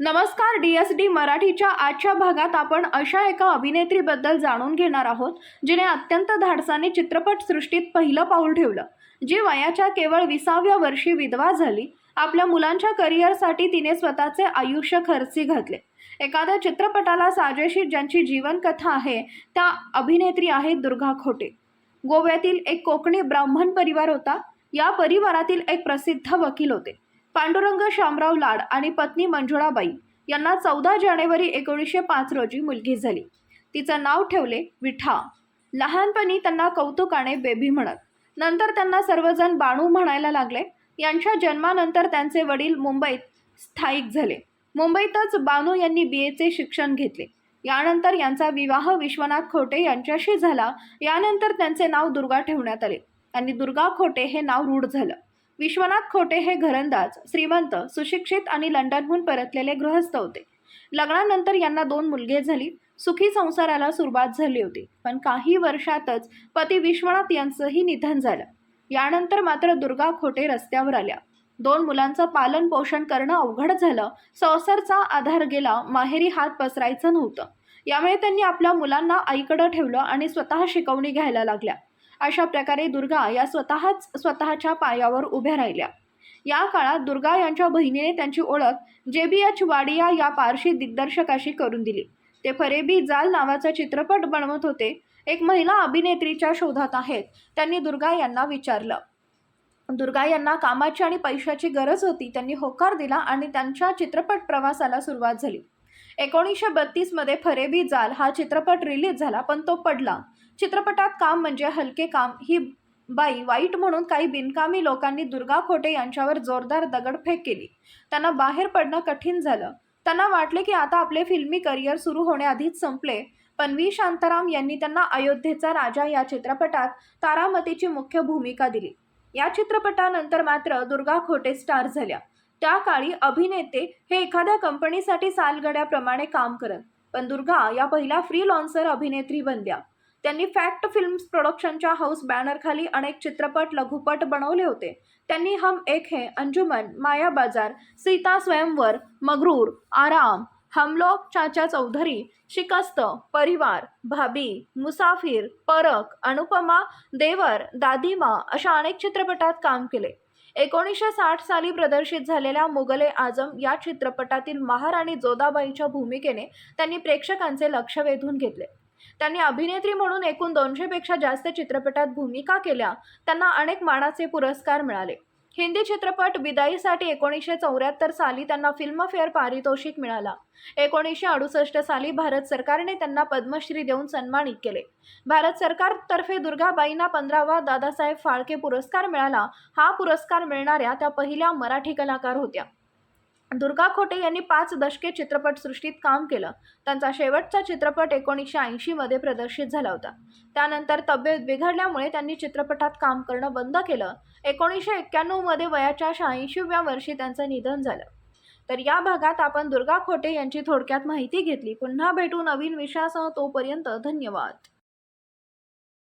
नमस्कार D S D मराठीच्या आजच्या भागात आपण अशा एका अभिनेत्रीबद्दल जाणून घेणार आहोत जिने अत्यंत धाडसाने चित्रपटसृष्टीत पहिलं पाऊल ठेवलं जी वयाच्या केवळ विसाव्या वर्षी विधवा झाली. आपल्या मुलांच्या करिअरसाठी तिने स्वतःचे आयुष्य खर्ची घातले. एखाद्या चित्रपटाला साजेशी ज्यांची जीवनकथा आहे त्या अभिनेत्री आहेत दुर्गा खोटे. गोव्यातील एक कोकणी ब्राह्मण परिवार होता. या परिवारातील एक प्रसिद्ध वकील होते. पांडुरंग शामराव लाड आणि पत्नी मंजुळाबाई यांना चौदा जानेवारी एकोणीसशे पाच रोजी मुलगी झाली. तिचं नाव ठेवले विठा लहानपणी त्यांना कौतुकाने बेबी म्हणत. नंतर त्यांना सर्वजण बाणू म्हणायला लागले. यांच्या जन्मानंतर त्यांचे वडील मुंबईत स्थायिक झाले. मुंबईतच बानू यांनी बी एचे शिक्षण घेतले. यानंतर यांचा विवाह विश्वनाथ खोटे यांच्याशी झाला. यानंतर त्यांचे नाव दुर्गा ठेवण्यात आले आणि दुर्गा खोटे हे नाव रूढ झालं. विश्वनाथ खोटे हे घरंदाज श्रीमंत सुशिक्षित आणि लंडनहून परतलेले गृहस्थ होते. लग्नानंतर यांना दोन मुलगे झाली. सुखी संसाराला सुरुवात झाली होती. पण काही वर्षातच पती विश्वनाथ यांचंही निधन झालं. यानंतर मात्र दुर्गा खोटे रस्त्यावर आल्या. दोन मुलांचं पालन पोषण करणं अवघड झालं. संसारचा आधार गेला. माहेरी हात पसरायचं नव्हतं. यामुळे त्यांनी आपल्या मुलांना आईकडं ठेवलं आणि स्वतः शिकवणी घ्यायला लागल्या. अशा प्रकारे दुर्गा या स्वतःच स्वतःच्या पायावर उभ्या राहिल्या. या काळात दुर्गा यांच्या बहिणीने त्यांची ओळख जे बी एच वाडिया या पारशी दिग्दर्शकाशी करून दिली. ते फरेबी जाल नावाचा चित्रपट बनवत होते. एक महिला अभिनेत्रीच्या शोधात आहेत. त्यांनी दुर्गा यांना विचारलं. दुर्गा यांना कामाची आणि पैशाची गरज होती. त्यांनी होकार दिला आणि त्यांच्या चित्रपट प्रवासाला सुरुवात झाली. एकोणीसशे बत्तीसमध्ये फरेबी जाल हा चित्रपट रिलीज झाला पण तो पडला. चित्रपटात काम म्हणजे हलके काम. ही बाई वाईट म्हणून काही बिनकामी लोकांनी दुर्गा खोटे यांच्यावर जोरदार दगडफेक केली. त्यांना बाहेर पडणं कठीण झालं. त्यांना वाटले की आता आपले फिल्मी करिअर सुरू होण्याआधीच संपले. पण व्ही शांताराम यांनी त्यांना अयोध्येचा राजा या चित्रपटात तारामतीची मुख्य भूमिका दिली. या चित्रपटानंतर मात्र दुर्गा खोटे स्टार झाल्या. त्या काळी अभिनेते हे एखाद्या कंपनीसाठी सालगड्याप्रमाणे काम करत. पण दुर्गा या पहिल्या फ्री लॉन्सर अभिनेत्री बनल्या. त्यांनी फॅक्ट फिल्म्स प्रोडक्शनच्या हाऊस बॅनरखाली अनेक चित्रपट लघुपट बनवले होते. त्यांनी हम एक है अंजुमन माया बाजार सीता स्वयंवर मगरूर आराम हमलोक चाचा चौधरी शिकस्त परिवार भाभी मुसाफिर परक अनुपमा देवर दादीमा अशा अनेक चित्रपटात काम केले. एकोणीसशे साठ साली प्रदर्शित झालेल्या मुगले आजम या चित्रपटातील महाराणी जोदाबाईच्या भूमिकेने त्यांनी प्रेक्षकांचे लक्ष वेधून घेतले. त्यांनी अभिनेत्री म्हणून एकूण दोनशेपेक्षा जास्त चित्रपटात भूमिका केल्या त्यांना अनेक मानाचे पुरस्कार मिळाले. हिंदी चित्रपट विदाईसाठी एकोणीसशे चौऱ्याहत्तर साली त्यांना फिल्मफेअर पारितोषिक मिळाला. एकोणीसशे अडुसष्ट साली भारत सरकारने त्यांना पद्मश्री देऊन सन्मानित केले. भारत सरकारतर्फे दुर्गाबाईंना पंधरावा दादासाहेब फाळके पुरस्कार मिळाला. हा पुरस्कार मिळणाऱ्या त्या पहिल्या मराठी कलाकार होत्या. दुर्गा खोटे यांनी पाच दशके चित्रपटसृष्टीत काम केलं. त्यांचा शेवटचा चित्रपट एकोणीसशे ऐंशीमध्ये प्रदर्शित झाला होता. त्यानंतर तब्येत बिघडल्यामुळे त्यांनी चित्रपटात काम करणं बंद केलं. एकोणीसशे एक्क्याण्णवमध्ये वयाच्या शहाऐंशीव्या वर्षी त्यांचं निधन झालं. तर या भागात आपण दुर्गा खोटे यांची थोडक्यात माहिती घेतली. पुन्हा भेटू नवीन विषयासह तोपर्यंत धन्यवाद.